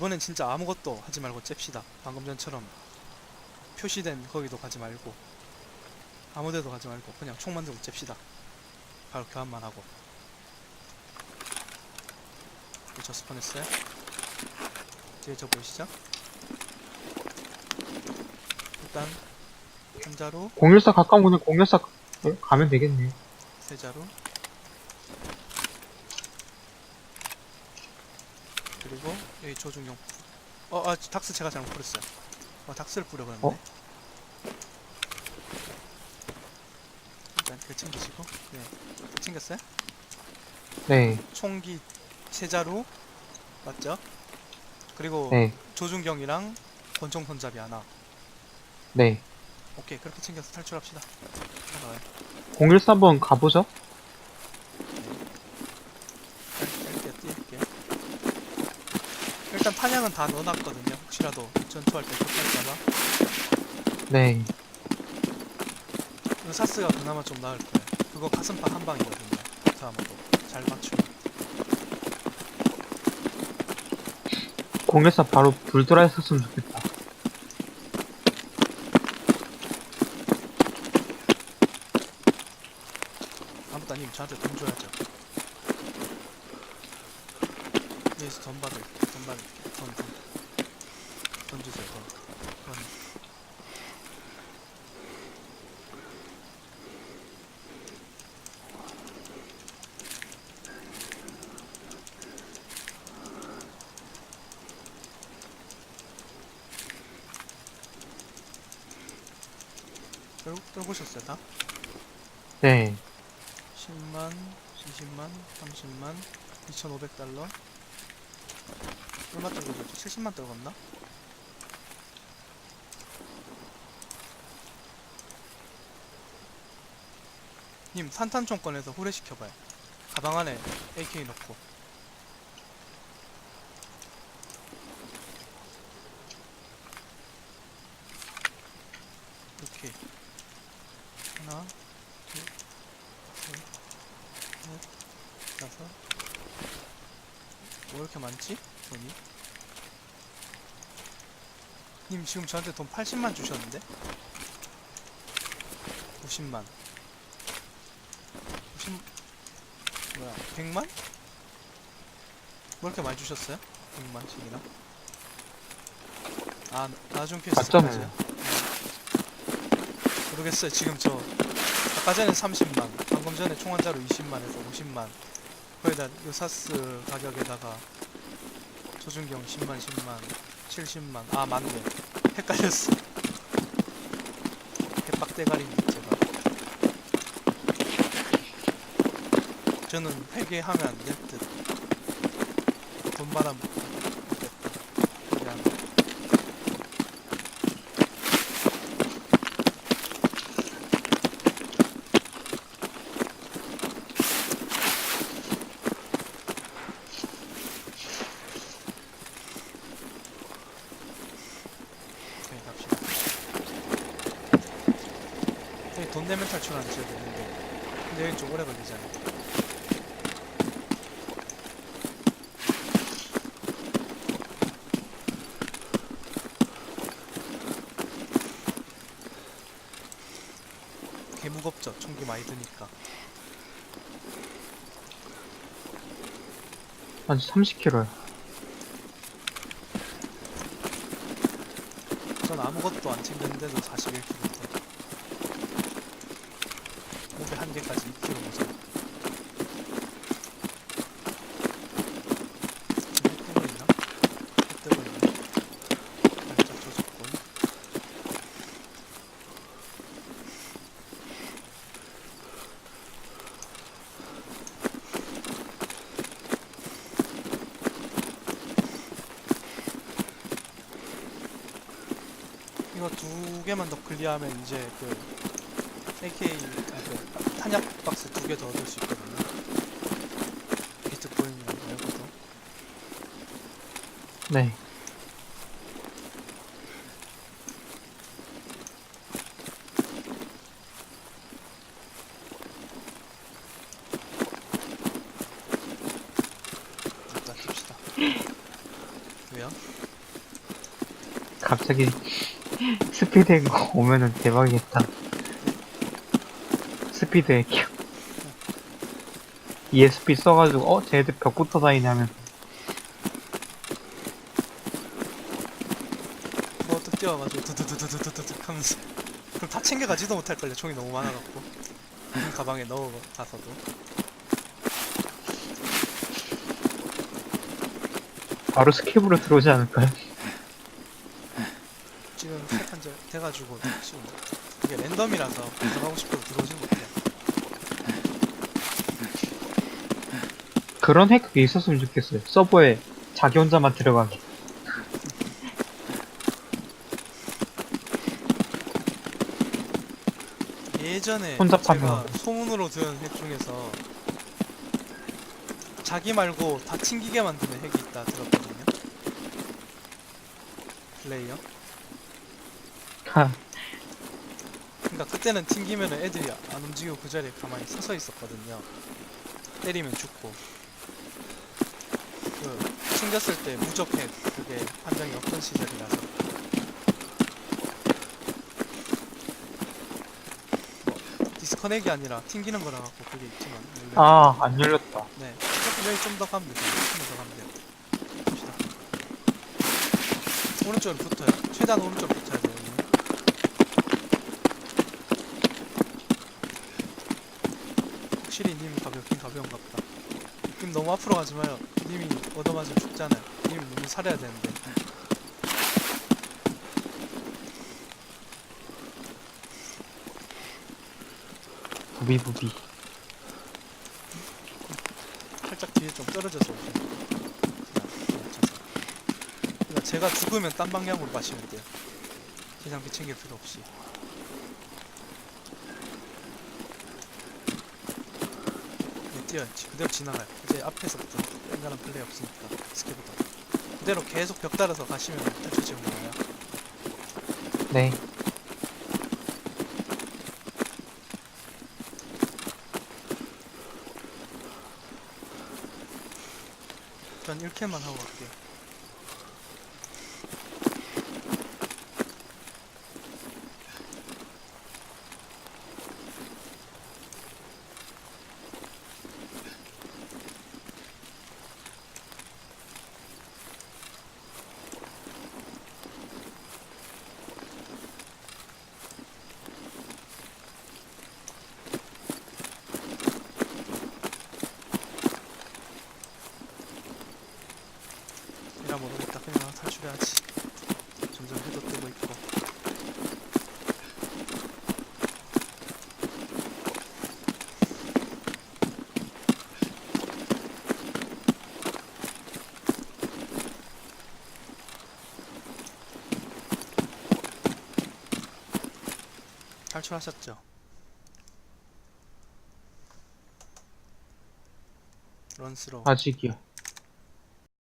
이번엔 진짜 아무것도 하지 말고 잽시다. 방금 전처럼 표시된 거기도 가지 말고 아무데도 가지 말고 그냥 총 만들고 잽시다. 바로 교환만 하고. 저 스폰했어요. 뒤에 저 보이시죠? 일단 한 자루, 014 가까운 곳에 014 가- 가면 되겠네. 세 자루. 그리고 여기 조준경. 어, 아, 닥스 제가 잘못 뿌렸어요. 어, 닥스를 뿌려 그랬네. 어? 일단 그 챙기시고, 네, 챙겼어요? 네, 총기 세 자루 맞죠? 그리고 네, 조준경이랑 권총 손잡이 하나. 네. 오케이, 그렇게 챙겨서 탈출합시다. 나가요. 014 한번 가보죠. 뛸게요, 뛸게요. 일단 탄약은 다 넣어놨거든요. 혹시라도 전투할 때 급할까봐. 네. 이거 사스가 그나마 좀 나을 거예요. 그거 가슴팍 한 방이거든요. 다음으로 잘 맞추면. 014 바로 불 들어 있었으면 좋겠다. 아무따님 저한테 돈 줘야죠. 여기서 돈 받을, 돈 받을게. 돈, 돈. 돈 주세요, 돈. 돈. 떨, 떨구셨어요, 다? 네. 10만, 20만, 30만, 2,500달러. 얼마 떨궈졌죠? 70만 떨궜나? 님, 산탄총 꺼내서 후레시켜봐요. 가방 안에 AK 넣고. 이렇게. 하나, 둘, 셋, 넷, 다섯. 뭐 이렇게 많지? 돈이? 님 지금 저한테 돈 80만 주셨는데? 50만. 50, 뭐야, 100만? 뭐 이렇게 많이 주셨어요? 100만씩이나? 아, 나중 피해서 맞잖아요. 모르겠어요. 지금 저 아까 전에 30만, 방금 전에 총한 자루 20만에서 50만. 거기다 요사스 가격에다가 조준경 10만, 10만, 70만. 아 맞네. 헷갈렸어. 개빡대가리인데 제가. 저는 회계하면 안될 듯. 돈 받아 먹겠다. 그냥 오케이 갑시다. 내면 탈출하는 지역이 있는데 근데 여기 좀 오래 걸리잖아. 개 무겁죠? 총기 많이 드니까. 한 30kg요. 전 아무것도 안 챙겼는데도 41kg인데 목에 한 개까지 2kg 지금 해 뜨고 있나? 해 뜨고 있네 살짝 조졌고 이거 두 개만 더 클리어하면 이제 그 AK 아, 그 탄약 박스 두 개 더 얻을 수 있거든요. 비트코인이랑 말고도. 네. 일단 킵시다. 왜요? 갑자기 스피드 앵커 오면은 대박이겠다. 스피드 앵커. ESP 써가지고, 어, 쟤들 벽 붙어 다니냐면, 뭐또 뛰어가지고 두두두두두두두 하면서 그럼 다 챙겨가지도 못할걸요 총이 너무 많아갖고 음, 가방에 넣어 가서도 바로 스케브로 들어오지 않을까요? 지금 돼가지고 지금 이게 랜덤이라서 들어가고 싶어도 들어오진 못해요 그런 핵 그게 있었으면 좋겠어요. 서버에 자기 혼자만 들어가게. 예전에 혼자 제가. 소문으로 들은 핵 중에서 자기 말고 다 튕기게 만드는 핵이 있다 들었거든요 플레이어 하, 그러니까 그때는 튕기면은 애들이 안 움직이고 그 자리에 가만히 서서 있었거든요. 때리면 죽고. 그 튕겼을 때 무적해 그게 판정이 없던 시절이라서. 뭐 디스커넥이 아니라 튕기는 거라 갖고 그게 있지만. 원래 아, 안 열렸다. 네. 여기 좀더 가면 돼요. 조금 더 가면 돼요. 봅시다. 오른쪽으로 붙어요. 최대한 오른쪽으로 붙어야 돼요. 여기는. 확실히 님 가볍긴 가벼운가 보다. 님 너무 앞으로 가지 마요. 님이 얻어맞으면 죽잖아요. 님 너무 살아야 되는데. 부비부비. 살짝 뒤에 좀 떨어져서 오세요. 그러니까 제가 죽으면 딴 방향으로 마시면 돼요. 기상기 챙길 필요 없이. 뛰어야지. 그대로 지나가요. 이제 앞에서부터 뺑가는 플레이 없으니까 스케보다. 그대로 계속 벽 따라서 가시면 탈출 지금 나와요. 네. 전 1캔만 하고 갈게요. 이라 모르겠다. 그냥 탈출해야지. 점점 해도 뜨고 있고. 탈출하셨죠? 런스로 아직이요.